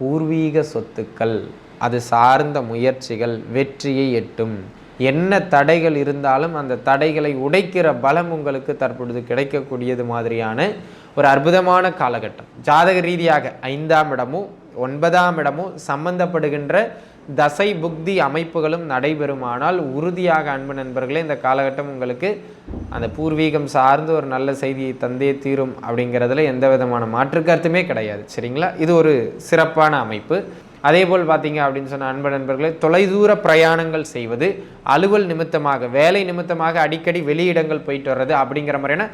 பூர்வீக சொத்துக்கள் அது சார்ந்த முயற்சிகள் வெற்றியை எட்டும். என்ன தடைகள் இருந்தாலும் அந்த தடைகளை உடைக்கிற பலம் உங்களுக்கு தற்பொழுது கிடைக்கக்கூடியது மாதிரியான ஒரு அற்புதமான காலகட்டம். ஜாதக ரீதியாக ஐந்தாம் இடமும் ஒன்பதாம் இடமும் சம்பந்தப்படுகின்ற தசை புக்தி அமைப்புகளும் நடைபெறுமானால் உறுதியாக அன்பு நண்பர்களே இந்த காலகட்டம் உங்களுக்கு அந்த பூர்வீகம் சார்ந்து ஒரு நல்ல செய்தியை தந்தே தீரும் அப்படிங்கிறதுல எந்த விதமான மாற்று கருத்துமே கிடையாது. சரிங்களா? இது ஒரு சிறப்பான அமைப்பு. அதே போல் பார்த்தீங்க அப்படின்னு சொன்ன அன்பு நண்பர்களே தொலைதூர பிரயாணங்கள் செய்வது அலுவல் நிமித்தமாக வேலை நிமித்தமாக அடிக்கடி வெளியிடங்கள் போயிட்டு வர்றது அப்படிங்கிற மாதிரியான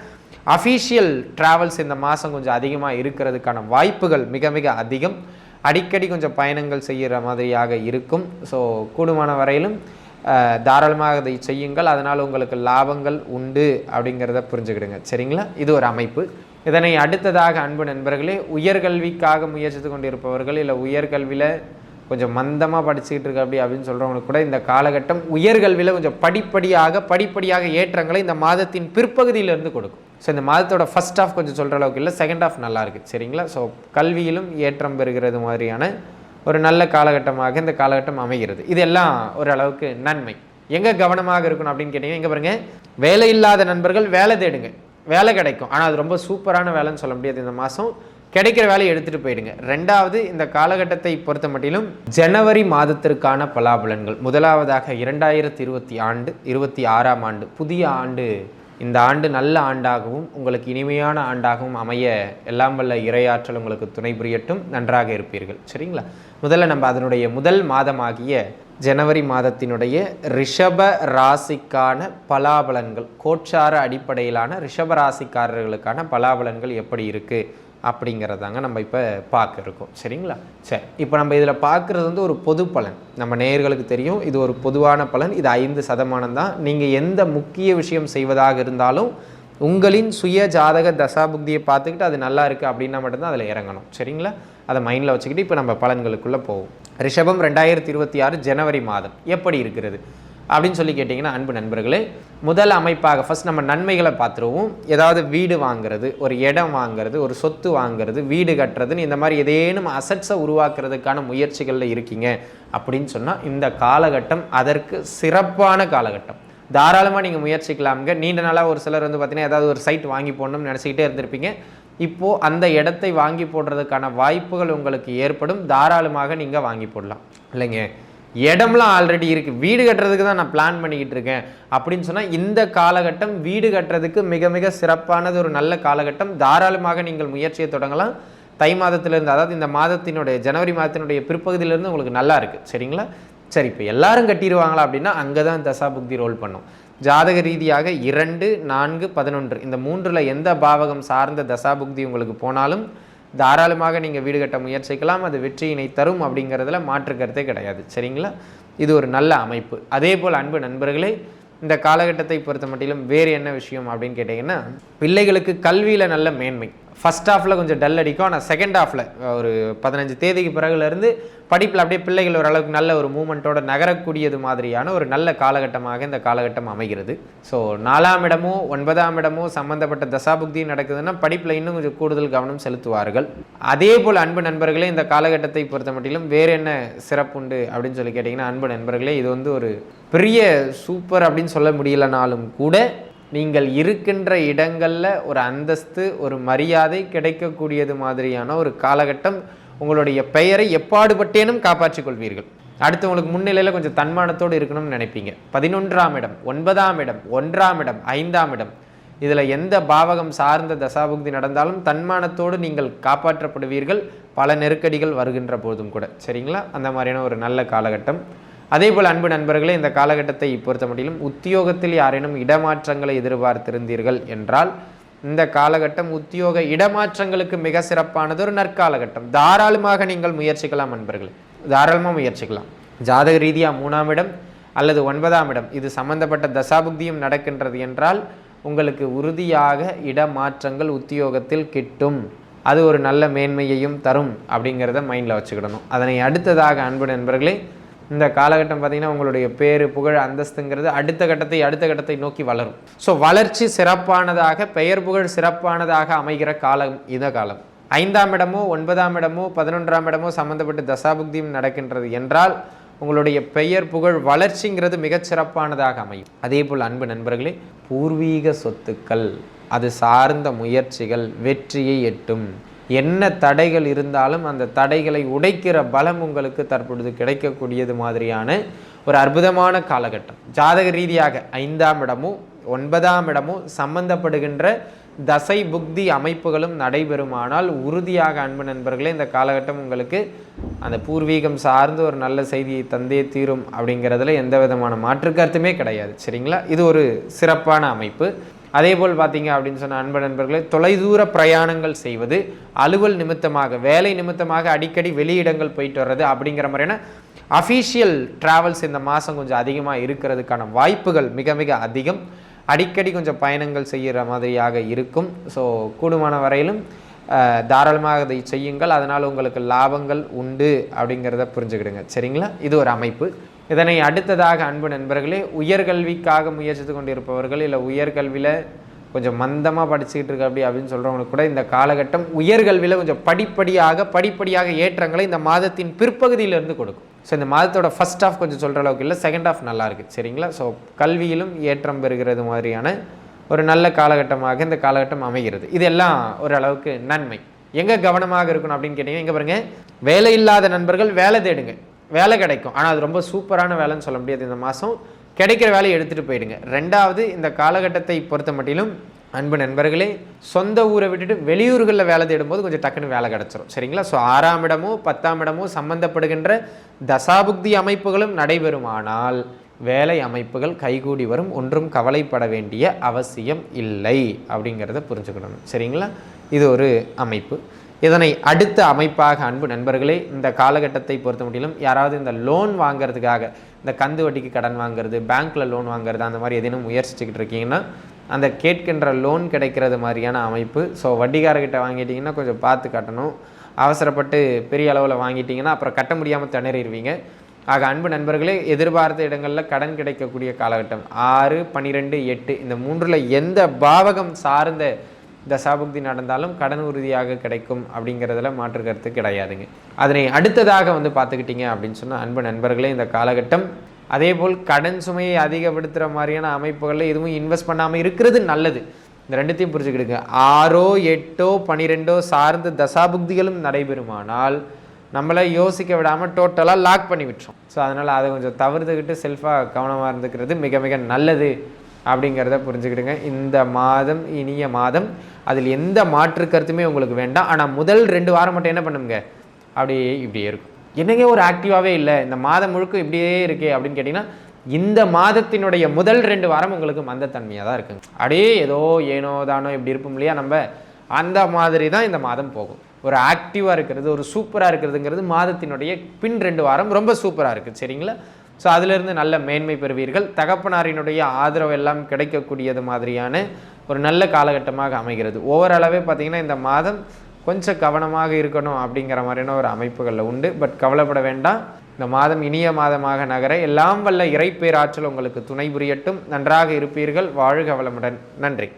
அஃபீஷியல் ட்ராவல்ஸ் இந்த மாதம் கொஞ்சம் அதிகமாக இருக்கிறதுக்கான வாய்ப்புகள் மிக மிக அதிகம். அடிக்கடி கொஞ்சம் பயணங்கள் செய்கிற மாதிரியாக இருக்கும். ஸோ கூடுமான வரையிலும் தாராளமாக அதை செய்யுங்கள். அதனால் உங்களுக்கு லாபங்கள் உண்டு அப்படிங்கிறத புரிஞ்சுக்கிடுங்க. சரிங்களா? இது ஒரு அமைப்பு. இதனை அடுத்ததாக அன்பு நண்பர்களே உயர்கல்விக்காக முயற்சித்து கொண்டிருப்பவர்கள் இல்லை உயர்கல்வியில் கொஞ்சம் மந்தமாக படிச்சுக்கிட்டு இருக்க அப்படி அப்படின்னு சொல்கிறவங்களுக்கு கூட இந்த காலகட்டம் உயர்கல்வியில் கொஞ்சம் படிப்படியாக படிப்படியாக ஏற்றங்களை இந்த மாதத்தின் பிற்பகுதியிலிருந்து கொடுக்கும். ஸோ இந்த மாதத்தோட ஃபர்ஸ்ட் ஆஃப் கொஞ்சம் சொல்கிற அளவுக்கு இல்லை. செகண்ட் ஆஃப் நல்லா இருக்குது சரிங்களா? ஸோ கல்வியிலும் ஏற்றம் பெறுகிறது மாதிரியான ஒரு நல்ல காலகட்டமாக இந்த காலகட்டம் அமைகிறது. இதெல்லாம் ஓரளவுக்கு நன்மை. எங்கே கவனமாக இருக்கணும் அப்படின்னு கேட்டிங்கன்னா எங்கே பாருங்கள் வேலை இல்லாத நண்பர்கள் வேலை தேடுங்க. வேலை கிடைக்கும். ஆனால் அது ரொம்ப சூப்பரான வேலைன்னு சொல்ல முடியாது இந்த மாதம். கிடைக்கிற வேலையை எடுத்துகிட்டு போயிடுங்க. ரெண்டாவது இந்த காலகட்டத்தை பொறுத்த மட்டிலும் ஜனவரி மாதத்திற்கான பலாபலன்கள். முதலாவதாக இரண்டாயிரத்தி இருபத்தி ஆண்டு இருபத்தி ஆறாம் ஆண்டு புதிய ஆண்டு இந்த ஆண்டு நல்ல ஆண்டாகவும் உங்களுக்கு இனிமையான ஆண்டாகவும் அமைய எல்லாம் வல்ல இறையாற்றல் உங்களுக்கு துணை புரியட்டும். நன்றாக இருப்பீர்கள். சரிங்களா? முதல்ல நம்ம அதனுடைய முதல் மாதமாகிய ஜனவரி மாதத்தினுடைய ரிஷப ராசிக்கான பலாபலன்கள் கோட்சார அடிப்படையிலான ரிஷப ராசிக்காரர்களுக்கான பலாபலன்கள் எப்படி இருக்குது அப்படிங்கிறதாங்க நம்ம இப்போ பார்க்க இருக்கோம். சரிங்களா? சரி. இப்போ நம்ம இதில் பார்க்குறது வந்து ஒரு பொது பலன். நம்ம நேயர்களுக்கு தெரியும் இது ஒரு பொதுவான பலன். இது ஐந்து சதமானம் தான். நீங்கள் எந்த முக்கிய விஷயம் செய்வதாக இருந்தாலும் உங்களின் சுய ஜாதக தசாபுக்தியை பார்த்துக்கிட்டு அது நல்லா இருக்குது அப்படின்னா மட்டும்தான் அதில் இறங்கணும். சரிங்களா? அதை மைண்டில் வச்சுக்கிட்டு இப்போ நம்ம பலன்களுக்குள்ளே போவோம். ரிஷபம் ரெண்டாயிரத்தி இருபத்தி ஆறு ஜனவரி மாதம். எப்படி இருக்கிறது? அப்படின்னு சொல்லி கேட்டிங்கன்னா அன்பு நண்பர்களே முதல் அமைப்பாக ஃபர்ஸ்ட் நம்ம நன்மைகளை பார்த்துருவோம். ஏதாவது வீடு வாங்குறது ஒரு இடம் வாங்குறது ஒரு சொத்து வாங்குறது வீடு கட்டுறதுன்னு இந்த மாதிரி ஏதேனும் அசட்ஸை உருவாக்குறதுக்கான முயற்சிகளில் இருக்கீங்க அப்படின்னு சொன்னால் இந்த காலகட்டம் அதற்கு சிறப்பான காலகட்டம். தாராளமாக நீங்கள் முயற்சிக்கலாமுங்க. நீண்ட நாளாக ஒரு சிலர் வந்து பார்த்தீங்கன்னா ஏதாவது ஒரு சைட் வாங்கி போடணும்னு நினச்சிக்கிட்டே இருந்திருப்பீங்க. இப்போது அந்த இடத்தை வாங்கி போடுறதுக்கான வாய்ப்புகள் உங்களுக்கு ஏற்படும். தாராளமாக நீங்கள் வாங்கி போடலாம். இல்லைங்க. இடம்லாம் ஆல்ரெடி இருக்குது வீடு கட்டுறதுக்கு தான் நான் பிளான் பண்ணிக்கிட்டு இருக்கேன். அப்படின்னு சொன்னால் இந்த காலகட்டம் வீடு கட்டுறதுக்கு மிக மிக சிறப்பானது ஒரு நல்ல காலகட்டம். தாராளமாக நீங்கள் முயற்சியை தொடங்கலாம். தை மாதத்திலிருந்து அதாவது இந்த மாதத்தினுடைய ஜனவரி மாதத்தினுடைய பிற்பகுதியிலேருந்து உங்களுக்கு நல்லா இருக்குது சரிங்களா? சரி இப்போ எல்லாரும் கட்டிடுவாங்களா அப்படின்னா அங்கே தான் தசா புக்தி ரோல் பண்ணும். ஜாதக ரீதியாக இரண்டு நான்கு பதினொன்று. இந்த மூன்றில் எந்த பாவகம் சார்ந்த தசா புக்தி உங்களுக்கு போனாலும் தாராளமாக நீங்கள் வீடு கட்ட முயற்சிக்கலாம். அது வெற்றியினை தரும் அப்படிங்கிறதுல மாற்று கருத்தே கிடையாது. சரிங்களா? இது ஒரு நல்ல அமைப்பு. அதே போல் அன்பு நண்பர்களே இந்த காலகட்டத்தை பொறுத்த மட்டிலும் வேறு என்ன விஷயம் அப்படின்னு கேட்டிங்கன்னா பிள்ளைகளுக்கு கல்வியில் நல்ல மேன்மை. ஃபர்ஸ்ட் ஹாஃபில் கொஞ்சம் டல் அடிக்கும். ஆனால் செகண்ட் ஹாஃபில் ஒரு பதினஞ்சு தேதிக்கு பிறகுலேருந்து படிப்பில் அப்படியே பிள்ளைகள் ஓரளவுக்கு நல்ல ஒரு மூமெண்ட்டோட நகரக்கூடியது மாதிரியான ஒரு நல்ல காலகட்டமாக இந்த காலகட்டம் அமைகிறது. ஸோ நாலாம் இடமோ ஒன்பதாம் இடமோ சம்பந்தப்பட்ட தசாபுக்தி நடக்குதுன்னா படிப்பில் இன்னும் கொஞ்சம் கூடுதல் கவனம் செலுத்துவார்கள். அதே போல் அன்பு நண்பர்களே இந்த காலகட்டத்தை பொறுத்த மட்டிலும் வேறு என்ன சிறப்புண்டு அப்படின்னு சொல்லி கேட்டிங்கன்னா அன்பு நண்பர்களே இது வந்து ஒரு பெரிய சூப்பர் அப்படின்னு சொல்ல முடியலனாலும் கூட நீங்கள் இருக்கின்ற இடங்களில் ஒரு அந்தஸ்து ஒரு மரியாதை கிடைக்கக்கூடியது மாதிரியான ஒரு காலகட்டம் உங்களுடைய பெயரை எப்பாடுபட்டேனும் காப்பாற்றிக் கொள்வீர்கள். அடுத்து உங்களுக்கு முன்னிலையில் கொஞ்சம் தன்மானத்தோடு இருக்கணும்னு நினைப்பீங்க. பதினொன்றாம் இடம் ஒன்பதாம் இடம் ஒன்றாம் இடம் ஐந்தாம் இடம். இதில் எந்த பாவகம் சார்ந்த தசாபுக்தி நடந்தாலும் தன்மானத்தோடு நீங்கள் காப்பாற்றப்படுவீர்கள். பல நெருக்கடிகள் வருகின்ற போதும் கூட. சரிங்களா? அந்த மாதிரியான ஒரு நல்ல காலகட்டம். அதே போல் அன்பு நண்பர்களே இந்த காலகட்டத்தை பொறுத்த மட்டிலும் உத்தியோகத்தில் யாரேனும் இடமாற்றங்களை எதிர்பார்த்திருந்தீர்கள் என்றால் இந்த காலகட்டம் உத்தியோக இடமாற்றங்களுக்கு மிக சிறப்பானது ஒரு நற்காலகட்டம். தாராளமாக நீங்கள் முயற்சிக்கலாம் நண்பர்களே தாராளமாக முயற்சிக்கலாம். ஜாதக ரீதியாக மூணாம் இடம் அல்லது ஒன்பதாம் இடம் இது சம்பந்தப்பட்ட தசாபுக்தியும் நடக்கின்றது என்றால் உங்களுக்கு உறுதியாக இடமாற்றங்கள் உத்தியோகத்தில் கிட்டும். அது ஒரு நல்ல மேன்மையையும் தரும் அப்படிங்கிறத மைண்டில் வச்சுக்கிடணும். அதனை அடுத்ததாக அன்பு நண்பர்களே இந்த காலகட்டம் பார்த்தீங்கன்னா உங்களுடைய பேரு புகழ் அந்தஸ்துங்கிறது அடுத்த கட்டத்தை அடுத்த கட்டத்தை நோக்கி வளரும். ஸோ வளர்ச்சி சிறப்பானதாக பெயர் புகழ் சிறப்பானதாக அமைகிற காலம் இத காலம். ஐந்தாம் இடமோ ஒன்பதாம் இடமோ பதினொன்றாம் இடமோ சம்மந்தப்பட்டு தசாபுக்தியும் நடக்கின்றது என்றால் உங்களுடைய பெயர் புகழ் வளர்ச்சிங்கிறது மிகச்சிறப்பானதாக அமையும். அதே போல் அன்பு நண்பர்களே பூர்வீக சொத்துக்கள் அது சார்ந்த முயற்சிகள் வெற்றியை எட்டும். என்ன தடைகள் இருந்தாலும் அந்த தடைகளை உடைக்கிற பலம் உங்களுக்கு தற்பொழுது கிடைக்கக்கூடியது மாதிரியான ஒரு அற்புதமான காலகட்டம். ஜாதக ரீதியாக ஐந்தாம் இடமும் ஒன்பதாம் இடமும் சம்பந்தப்படுகின்ற தசை புக்தி அமைப்புகளும் நடைபெறுமானால் உறுதியாக அன்பு நண்பர்களே இந்த காலகட்டம் உங்களுக்கு அந்த பூர்வீகம் சார்ந்து ஒரு நல்ல செய்தியை தந்தே தீரும் அப்படிங்கிறதுல எந்த விதமான மாற்று கருத்துமே கிடையாது. சரிங்களா? இது ஒரு சிறப்பான அமைப்பு. அதே போல் பார்த்தீங்க அப்படின்னு சொன்ன அன்பு நண்பர்களே தொலைதூர பிரயாணங்கள் செய்வது அலுவல் நிமித்தமாக வேலை நிமித்தமாக அடிக்கடி வெளியிடங்கள் போயிட்டு வர்றது அப்படிங்கிற மாதிரியான அஃபீஷியல் ட்ராவல்ஸ் இந்த மாதம் கொஞ்சம் அதிகமாக இருக்கிறதுக்கான வாய்ப்புகள் மிக மிக அதிகம். அடிக்கடி கொஞ்சம் பயணங்கள் செய்கிற மாதிரியாக இருக்கும். ஸோ கூடுமான வரையிலும் தாராளமாக அதை செய்யுங்கள். அதனால் உங்களுக்கு லாபங்கள் உண்டு அப்படிங்கிறத புரிஞ்சுக்கிடுங்க. சரிங்களா? இது ஒரு அமைப்பு. இதனை அடுத்ததாக அன்பு நண்பர்களே உயர்கல்விக்காக முயற்சித்து கொண்டிருப்பவர்கள் இல்லை உயர்கல்வியில் கொஞ்சம் மந்தமாக படிச்சுக்கிட்டு இருக்க அப்படி அப்படின்னு சொல்கிறவங்களுக்கு கூட இந்த காலகட்டம் உயர்கல்வியில் கொஞ்சம் படிப்படியாக படிப்படியாக ஏற்றங்களை இந்த மாதத்தின் பிற்பகுதியிலேருந்து கொடுக்கும். ஸோ இந்த மாதத்தோட ஃபஸ்ட் ஆஃப் கொஞ்சம் சொல்கிற அளவுக்கு இல்லை செகண்ட் ஆஃப் நல்லா இருக்குது சரிங்களா? ஸோ கல்வியிலும் ஏற்றம் பெறுகிறது மாதிரியான ஒரு நல்ல காலகட்டமாக இந்த காலகட்டம் அமைகிறது. இதெல்லாம் ஓரளவுக்கு நன்மை. எங்கே கவனமாக இருக்கணும் அப்படின்னு கேட்டிங்கன்னா இங்கே பாருங்கள் வேலை இல்லாத நண்பர்கள் வேலை தேடுங்க. வேலை கிடைக்கும். ஆனால் அது ரொம்ப சூப்பரான வேலைன்னு சொல்ல முடியாது இந்த மாதம் கிடைக்கிற வேலையை எடுத்துகிட்டு போயிடுங்க. ரெண்டாவது இந்த காலகட்டத்தை பொறுத்த மட்டிலும் அன்பு நண்பர்களே சொந்த ஊரை விட்டுட்டு வெளியூர்களில் வேலை தேடும்போது கொஞ்சம் டக்குன்னு வேலை கிடச்சிரும். சரிங்களா? ஸோ ஆறாம் இடமோ பத்தாம் இடமோ சம்பந்தப்படுகின்ற தசாபுக்தி அமைப்புகளும் நடைபெறுமானால் வேலை அமைப்புகள் கைகூடி வரும். ஒன்றும் கவலைப்பட வேண்டிய அவசியம் இல்லை அப்படிங்கிறத புரிஞ்சுக்கணும். சரிங்களா? இது ஒரு அமைப்பு. இதனை அடுத்த அமைப்பாக அன்பு நண்பர்களே இந்த காலகட்டத்தை பொறுத்த முடியலும் யாராவது இந்த லோன் வாங்கிறதுக்காக இந்த கந்து வட்டிக்கு கடன் வாங்குறது பேங்க்கில் லோன் வாங்குறது அந்த மாதிரி எதேனும் முயற்சிச்சுக்கிட்டு இருக்கீங்கன்னா அந்த கேட்கின்ற லோன் கிடைக்கிறது மாதிரியான அமைப்பு. ஸோ வட்டிக்காரர்கிட்ட வாங்கிட்டீங்கன்னா கொஞ்சம் பார்த்து கட்டணும். அவசரப்பட்டு பெரிய அளவில் வாங்கிட்டீங்கன்னா அப்புறம் கட்ட முடியாமல் திணறிடுவீங்க. ஆக அன்பு நண்பர்களே எதிர்பார்த்த இடங்களில் கடன் கிடைக்கக்கூடிய காலகட்டம் ஆறு பன்னிரெண்டு எட்டு இந்த மூன்றில் எந்த பாவகம் சார்ந்த தசாபுக்தி நடந்தாலும் கடன் உறுதியாக கிடைக்கும் அப்படிங்கிறதுல மாற்று கருத்து கிடையாதுங்க. அதனை அடுத்ததாக வந்து பார்த்துக்கிட்டிங்க அப்படின்னு சொன்னால் அன்பு நண்பர்களே இந்த காலகட்டம் அதே போல் கடன் சுமையை அதிகப்படுத்துகிற மாதிரியான அமைப்புகளில் எதுவும் இன்வெஸ்ட் பண்ணாமல் இருக்கிறது நல்லது. இந்த ரெண்டுத்தையும் புரிஞ்சுக்கிடுங்க. ஆறோ எட்டோ பனிரெண்டோ சார்ந்த தசாபுக்திகளும் நடைபெறுமானால் நம்மளை யோசிக்க விடாமல் டோட்டலாக லாக் பண்ணி விட்டுரும். ஸோ அதனால் அதை கொஞ்சம் தவிர்த்துக்கிட்டு செல்ஃபாக கவனமாக இருந்துக்கிறது மிக மிக நல்லது. அப்படிங்கிறத புரிஞ்சுக்கிடுங்க. இந்த மாதம் இனிய மாதம் அதில் எந்த மாற்று கருத்துமே உங்களுக்கு வேண்டாம். ஆனால் முதல் ரெண்டு வாரம் மட்டும் என்ன பண்ணுங்க? அப்படியே இப்படியே இருக்கும். என்னங்க ஒரு ஆக்டிவாகவே இல்லை? இந்த மாதம் முழுக்க இப்படியே இருக்கே அப்படின்னு கேட்டிங்கன்னா இந்த மாதத்தினுடைய முதல் ரெண்டு வாரம் உங்களுக்கு மந்தத்தன்மையாக தான் இருக்குங்க. அப்படியே ஏதோ ஏனோ தானோ இப்படி இருப்போம் இல்லையா நம்ம? அந்த மாதிரி தான் இந்த மாதம் போகும். ஒரு ஆக்டிவாக இருக்கிறது ஒரு சூப்பராக இருக்கிறதுங்கிறது மாதத்தினுடைய பின் ரெண்டு வாரம் ரொம்ப சூப்பராக இருக்குது சரிங்களா? ஸோ அதிலிருந்து நல்ல மேன்மை பெறுவீர்கள். தகப்பனாரினுடைய ஆதரவு எல்லாம் கிடைக்கக்கூடியது மாதிரியான ஒரு நல்ல காலகட்டமாக அமைகிறது. ஓவரளவே பார்த்திங்கன்னா இந்த மாதம் கொஞ்சம் கவனமாக இருக்கணும் அப்படிங்கிற மாதிரியான ஒரு அமைப்புகளில் உண்டு. பட் கவலைப்பட வேண்டாம். இந்த மாதம் இனிய மாதமாக நகர எல்லாம் வல்ல இறைப்பேராற்றல் உங்களுக்கு துணை புரியட்டும். நன்றாக இருப்பீர்கள். வாழ்க வளமுடன். நன்றி.